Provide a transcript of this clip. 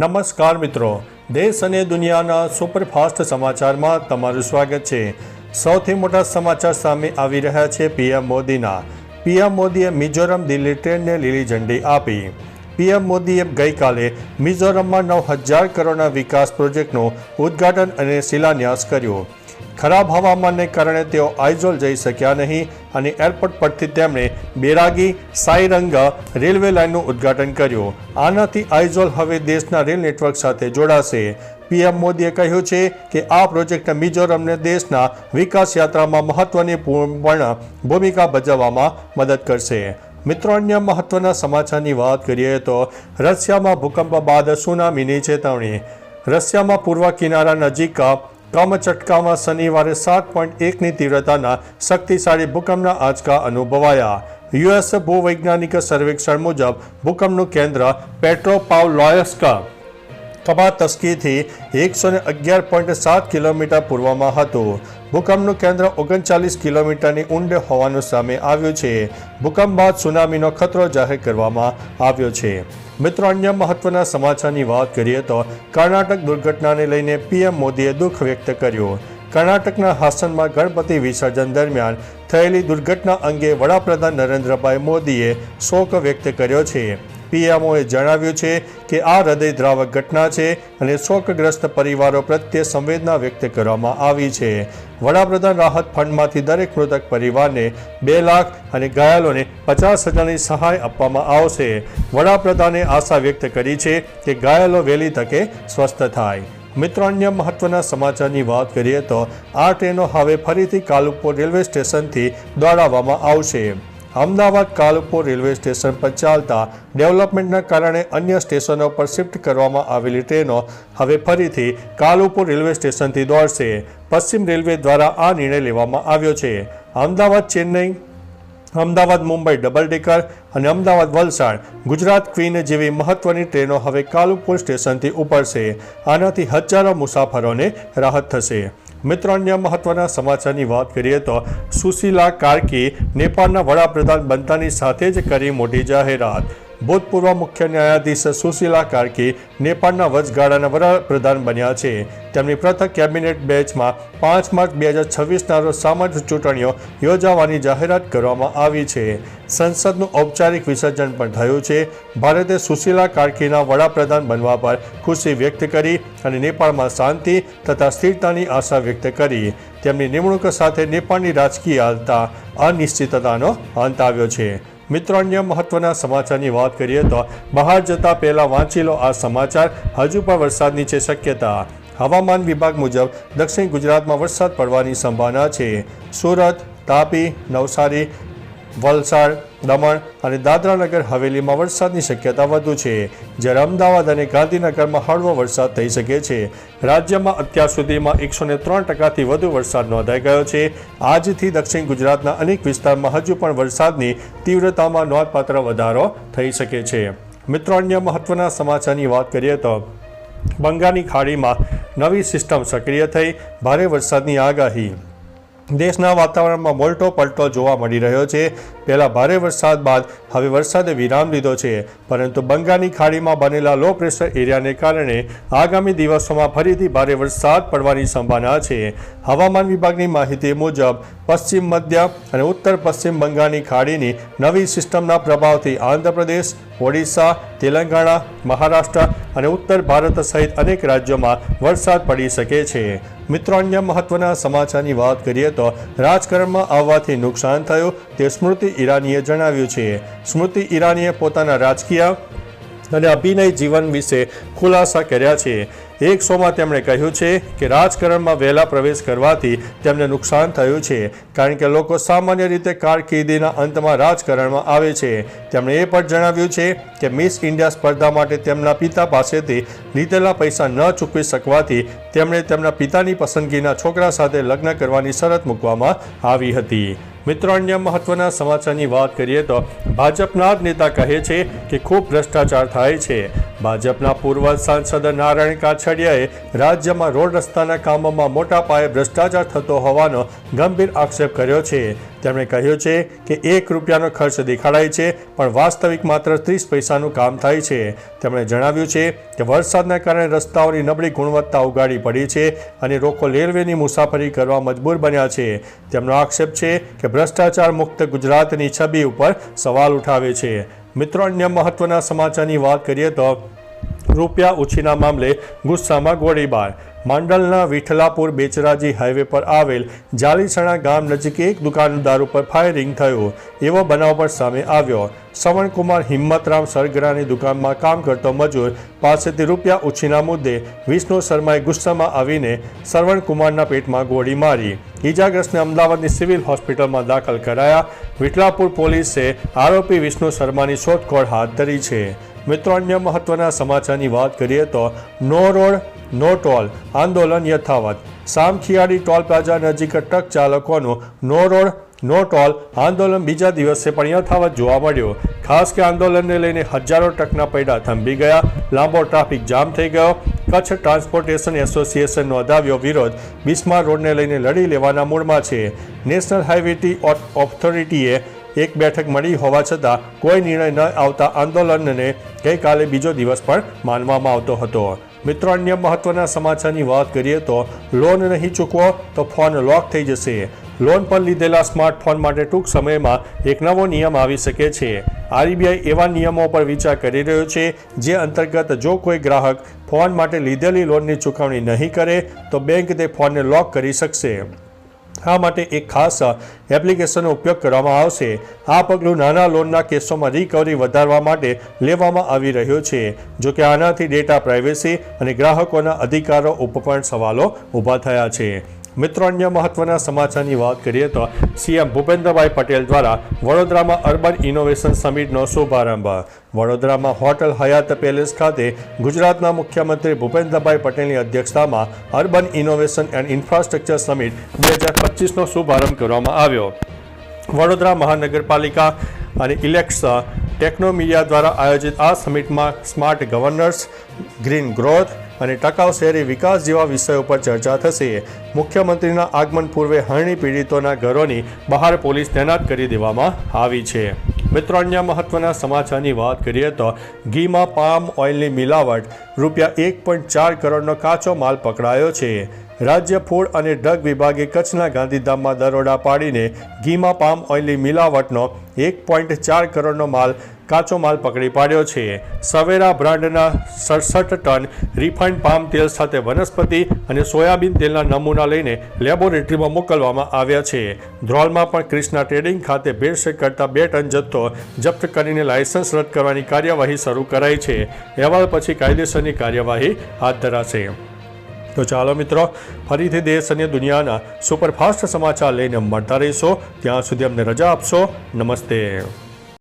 નમસ્કાર મિત્રો. દેશ અને દુનિયાના સુપરફાસ્ટ સમાચારમાં તમારું સ્વાગત છે. સૌથી મોટા સમાચાર સામે આવી રહ્યા છે પીએમ મોદીના. પીએમ મોદીએ મિઝોરમ દિલ્હી ટ્રેનને લીલી ઝંડી આપી. પીએમ મોદીએ ગઈકાલે મિઝોરમમાં નવ હજાર કરોડના વિકાસ પ્રોજેક્ટનું ઉદ્ઘાટન અને શિલાન્યાસ કર્યો. ખરાબ હવામાનને કારણે તેઓ આઇઝોલ જઈ શક્યા નહીં અને એરપોર્ટ પરથી તેમણે બેરાગી સાઈરંગા રેલવે લાઇનનું ઉદ્ઘાટન કર્યું. આનાથી આઇઝોલ હવે દેશના રેલ નેટવર્ક સાથે જોડાશે. પીએમ મોદીએ કહ્યું છે કે આ પ્રોજેક્ટ મિઝોરમને દેશના વિકાસ યાત્રામાં મહત્વની પૂર્ણ ભૂમિકા ભજવવામાં મદદ કરશે. મિત્રો, અન્ય મહત્વના સમાચારની વાત કરીએ તો રશિયામાં ભૂકંપ બાદ સુનામીની ચેતવણી. રશિયામાં પૂર્વ કિનારા નજીક કમચટકામાં શનિવારે સાત પોઈન્ટ એકની તીવ્રતાના શક્તિશાળી ભૂકંપના આંચકા અનુભવાયા. યુએસ ભૂવૈજ્ઞાનિક સર્વેક્ષણ મુજબ ભૂકંપનું કેન્દ્ર પેટ્રોપાવલોયસ્કા કબાતસ્કીથી એકસો ને અગિયાર પોઈન્ટ સાત કિલોમીટર પૂર્વમાં હતું. ભૂકંપનું કેન્દ્ર ઓગણચાલીસ કિલોમીટરની ઊંડે હોવાનું સામે આવ્યું છે. ભૂકંપ બાદ સુનામીનો ખતરો જાહેર કરવામાં આવ્યો છે. મિત્રો, અન્ય મહત્વના સમાચારની વાત કરીએ તો કર્ણાટક દુર્ઘટનાને લઈને પીએમ મોદીએ દુઃખ વ્યક્ત કર્યું. કર્ણાટકના હાસનમાં ગણપતિ વિસર્જન દરમિયાન થયેલી દુર્ઘટના અંગે વડાપ્રધાન નરેન્દ્રભાઈ મોદીએ શોક વ્યક્ત કર્યો છે. પીએમઓએ જણાવ્યું છે કે આ હૃદયદ્રાવક ઘટના છે અને શોકગ્રસ્ત પરિવારો પ્રત્યે સંવેદના વ્યક્ત કરવામાં આવી છે. વડાપ્રધાન રાહત ફંડમાંથી દરેક મૃતક પરિવારને બે લાખ અને ઘાયલોને પચાસ હજારની સહાય આપવામાં આવશે. વડાપ્રધાને આશા વ્યક્ત કરી છે કે ઘાયલો વહેલી તકે સ્વસ્થ થાય. મિત્રો, અન્ય મહત્વના સમાચારની વાત કરીએ તો આ ટ્રેનો હવે ફરીથી કાલુપુર રેલવે સ્ટેશનથી દોડાવવામાં આવશે. અમદાવાદ કાલુપુર રેલવે સ્ટેશન પર ચાલતા ડેવલપમેન્ટના કારણે અન્ય સ્ટેશનો પર શિફ્ટ કરવામાં આવેલી ટ્રેનો હવે ફરીથી કાલુપુર રેલવે સ્ટેશનથી દોડશે. પશ્ચિમ રેલવે દ્વારા આ નિર્ણય લેવામાં આવ્યો છે. અમદાવાદ ચેન્નઈ, અમદાવાદ મુંબઈ ડબલ ડેકર અને અમદાવાદ વલસાડ ગુજરાત ક્વીન જેવી મહત્વની ટ્રેનો હવે કાલુપુર સ્ટેશનથી ઉપડશે. આનાથી હજારો મુસાફરોને રાહત થશે. મિત્રો અન્ય મહત્વના સમાચારની વાત કરીએ તો સુશીલા કાર્કી નેપાળના વડાપ્રધાન બનતાની સાથે જ કરી મોટી જાહેરાત. ભૂતપૂર્વ મુખ્ય ન્યાયાધીશ સુશીલા કાર્કી નેપાળના વચગાળાના વડાપ્રધાન બન્યા છે. તેમની પ્રથમ કેબિનેટ બેચમાં પાંચ માર્ચ બે હજાર છવ્વીસના રોજ સામાન્ય ચૂંટણીઓ યોજાવાની જાહેરાત કરવામાં આવી છે. સંસદનું ઔપચારિક વિસર્જન પણ થયું છે. ભારતે સુશીલા કાર્કીના વડાપ્રધાન બનવા પર ખુશી વ્યક્ત કરી અને નેપાળમાં શાંતિ તથા સ્થિરતાની આશા વ્યક્ત કરી. તેમની નિમણૂક સાથે નેપાળની રાજકીય હાલતા અનિશ્ચિતતાનો અંત આવ્યો છે. મિત્રો, અન્ય મહત્વના સમાચારની વાત કરીએ તો બહાર જતા પહેલા વાંચી લો આ સમાચાર. હજુ પણ વરસાદની છે શક્યતા. હવામાન વિભાગ મુજબ દક્ષિણ ગુજરાતમાં વરસાદ પડવાની સંભાવના છે. સુરત, તાપી, નવસારી વલસાડ, દમણ અને દાદરાનગર હવેલીમાં વરસાદની શક્યતા વધુ છે. જ્યારે અમદાવાદ અને ગાંધીનગરમાં હળવો વરસાદ થઈ શકે છે. રાજ્યમાં અત્યાર સુધીમાં એકસો ને ત્રણ ટકાથી વધુ વરસાદ નોંધાઈ ગયો છે. આજથી દક્ષિણ ગુજરાતના અનેક વિસ્તારમાં હજુ પણ વરસાદની તીવ્રતામાં નોંધપાત્ર વધારો થઈ શકે છે. મિત્રો, અન્ય મહત્વના સમાચારની વાત કરીએ તો, બંગાળની ખાડીમાં નવી સિસ્ટમ સક્રિય થઈ. ભારે વરસાદની આગાહી દેશના વાતાવરણમાં મોટો પલટો જોવા મળી રહ્યો છે. પહેલા ભારે વરસાદ બાદ હવે વરસાદે વિરામ લીધો છે. પરંતુ બંગાળની ખાડીમાં બનેલા લો પ્રેશર એરિયાને કારણે આગામી દિવસોમાં ફરીથી ભારે વરસાદ પડવાની સંભાવના છે. હવામાન વિભાગની માહિતી મુજબ, પશ્ચિમ મધ્ય અને ઉત્તર પશ્ચિમ બંગાળની ખાડીની નવી સિસ્ટમના પ્રભાવથી આંધ્રપ્રદેશ, ઓડિશા, તેલંગાણા, મહારાષ્ટ્ર અને ઉત્તર ભારત સહિત અનેક રાજ્યોમાં વરસાદ પડી શકે છે. મિત્રો, અન્ય મહત્વના સમાચારની વાત કરીએ તો રાજકારણમાં આવવાથી નુકસાન થયું. તે સ્મૃતિ ઈરાનીએ જણાવ્યું છે. સ્મૃતિ ઈરાનીએ પોતાના રાજકીય અને અભિનય જીવન વિશે ખુલાસા કર્યા છે. એક શોમાં તેમણે કહ્યું છે કે રાજકારણમાં વહેલા પ્રવેશ કરવાથી તેમને નુકસાન થયું છે, કારણ કે લોકો સામાન્ય રીતે કારકિર્દીના અંતમાં રાજકારણમાં આવે છે. તેમણે એ પણ જણાવ્યું છે કે મિસ ઇન્ડિયા સ્પર્ધા માટે તેમના પિતા પાસેથી લીધેલા પૈસા ન ચૂકવી શકવાથી તેમણે તેમના પિતાની પસંદગીના છોકરા સાથે લગ્ન કરવાની શરત મૂકવામાં આવી હતી. મિત્રો, અન્ય મહત્વના સમાચારની વાત કરીએ તો ભાજપના જ નેતા કહે છે કે ખૂબ ભ્રષ્ટાચાર થાય છે. ભાજપના પૂર્વ સાંસદ નારાયણ કાછડિયાએ રાજ્યમાં રોડ રસ્તાના કામોમાં મોટા પાયે ભ્રષ્ટાચાર થતો હોવાનો ગંભીર આક્ષેપ કર્યો છે. તેમણે કહ્યું છે કે એક રૂપિયાનો ખર્ચ દેખાડાય છે, પણ વાસ્તવિક માત્ર ત્રીસ પૈસાનું કામ થાય છે. તેમણે જણાવ્યું છે કે વરસાદના કારણે રસ્તાઓની નબળી ગુણવત્તા ઉગાડી પડી છે અને લોકો રેલવેની મુસાફરી કરવા મજબૂર બન્યા છે. તેમનો આક્ષેપ છે કે ભ્રષ્ટાચાર મુક્ત ગુજરાતની છબી ઉપર સવાલ ઉઠાવે છે. મિત્રો, અન્ય મહત્વના સમાચારની વાત કરીએ તો રૂપિયા ઉછીના મામલે ગુસ્સામાં ગોળીબાર માંડલના વિઠલાપુર બેચરાજી હાઈવે પર આવેલ જાલીસણા ગામ નજીક એક દુકાનદાર ઉપર ફાયરિંગ થયું. એવો બનાવ પર સામે આવ્યો. શ્રવણકુમાર હિંમતરામ સરગરાની દુકાનમાં કામ કરતો મજૂર પાસેથી રૂપિયા ઉછીના મુદ્દે વિષ્ણુ શર્માએ ગુસ્સામાં આવીને શ્રવણકુમારના પેટમાં ગોળી મારી. ઈજાગ્રસ્તને અમદાવાદની સિવિલ હોસ્પિટલમાં દાખલ કરાયા. વિઠલાપુર પોલીસે આરોપી વિષ્ણુ શર્માની શોધખોળ હાથ ધરી છે. મિત્રો, અન્ય મહત્વના સમાચારની વાત કરીએ તો નો રોડ, નો ટોલ આંદોલન યથાવત. સામખિયાળી ટોલ પ્લાઝા નજીક ટ્રક ચાલકોનું નો રોડ, નો ટોલ આંદોલન બીજા દિવસે પણ યથાવત જોવા મળ્યું. ખાસ કે આંદોલનને લઈને હજારો ટ્રકના પૈડા થંભી ગયા, લાંબો ટ્રાફિક જામ થઈ ગયો. કચ્છ ટ્રાન્સપોર્ટેશન એસોસિએશન નોંધાવ્યો વિરોધ. બિસ્માર રોડને લઈને લડી લેવાના મૂડમાં છે. નેશનલ હાઇવેટી ઓથોરિટીએ એક બેઠક મળી હોવા છતાં કોઈ નિર્ણય ન આવતા આંદોલનને ગઈકાલે બીજો દિવસ પણ માનવામાં આવતો હતો. મિત્રો, અન્ય મહત્વના સમાચારની વાત કરીએ તો લોન નહીં ચૂકવો તો ફોન લોક થઈ જશે. લોન પર લીધેલા સ્માર્ટફોન માટે ટૂંક સમયમાં એક નવો નિયમ આવી શકે છે. આરબીઆઈ એવા નિયમો પર વિચાર કરી રહ્યો છે જે અંતર્ગત જો કોઈ ગ્રાહક ફોન માટે લીધેલી લોનની ચૂકવણી નહીં કરે તો બેંક તે ફોનને લોક કરી શકશે. આ માટે એક ખાસ એપ્લિકેશનનો ઉપયોગ કરવામાં આવશે. આ પગલું નાના લોનના કેસોમાં રિકવરી વધારવા માટે લેવામાં આવી રહ્યો છે. જો કે આનાથી ડેટા પ્રાઇવેસી અને ગ્રાહકોના અધિકારો ઉપર પણ સવાલો ઊભા થયા છે. મિત્રો, અન્ય મહત્વના સમાચારની વાત કરીએ તો સીએમ ભૂપેન્દ્રભાઈ પટેલ દ્વારા વડોદરામાં અર્બન ઇનોવેશન સમિટનો શુભારંભ. વડોદરામાં હોટલ હયાત પેલેસ ખાતે ગુજરાતના મુખ્યમંત્રી ભૂપેન્દ્રભાઈ પટેલની અધ્યક્ષતામાં urban innovation and infrastructure summit બે હજાર પચીસનો શુભારંભ કરવામાં આવ્યો. વડોદરા મહાનગરપાલિકા અને ઇલેક્સ ટેકનોમીડિયા દ્વારા આયોજિત આ સમિટમાં સ્માર્ટ ગવર્નર્સ, ગ્રીન ગ્રોથ અને ટકાઉ શહેરી વિકાસ જેવા વિષયો પર ચર્ચા થશે. મુખ્યમંત્રીના આગમન પૂર્વે હરણી પીડિતોના ઘરોની બહાર પોલીસ તૈનાત કરી દેવામાં આવી છે. મિત્રો, અન્ય મહત્વના સમાચારની વાત કરીએ તો ઘીમાં પામ ઓઇલની મિલાવટ રૂપિયા એક પોઈન્ટ ચાર કરોડનો કાચો માલ પકડાયો છે. રાજ્ય ફૂડ અને ડ્રગ વિભાગે કચ્છના ગાંધીધામમાં દરોડા પાડીને ઘીમાં પામ ઓઇલની મિલાવટનો એક પોઈન્ટ ચાર કરોડનો માલ કાચો માલ પકડી પાડ્યો છે. સવેરા બ્રાન્ડના સડસઠ ટન રિફાઇન્ડ પામ તેલ સાથે વનસ્પતિ અને સોયાબીન તેલના નમૂના લઈને લેબોરેટરીમાં મોકલવામાં આવ્યા છે. ધ્રોલમાં પણ ક્રિષ્ના ટ્રેડિંગ ખાતે ભેળસેળ કરતા બે ટન જથ્થો જપ્ત કરીને લાયસન્સ રદ કરવાની કાર્યવાહી શરૂ કરાઈ છે. અહેવાલ પછી કાયદેસરની કાર્યવાહી હાથ ધરાશે. તો ચાલો મિત્રો, ફરીથી દેશ અને દુનિયાના સુપરફાસ્ટ સમાચાર લઈને મળતા રહીશો. ત્યાં સુધી અમને રજા આપશો. નમસ્તે.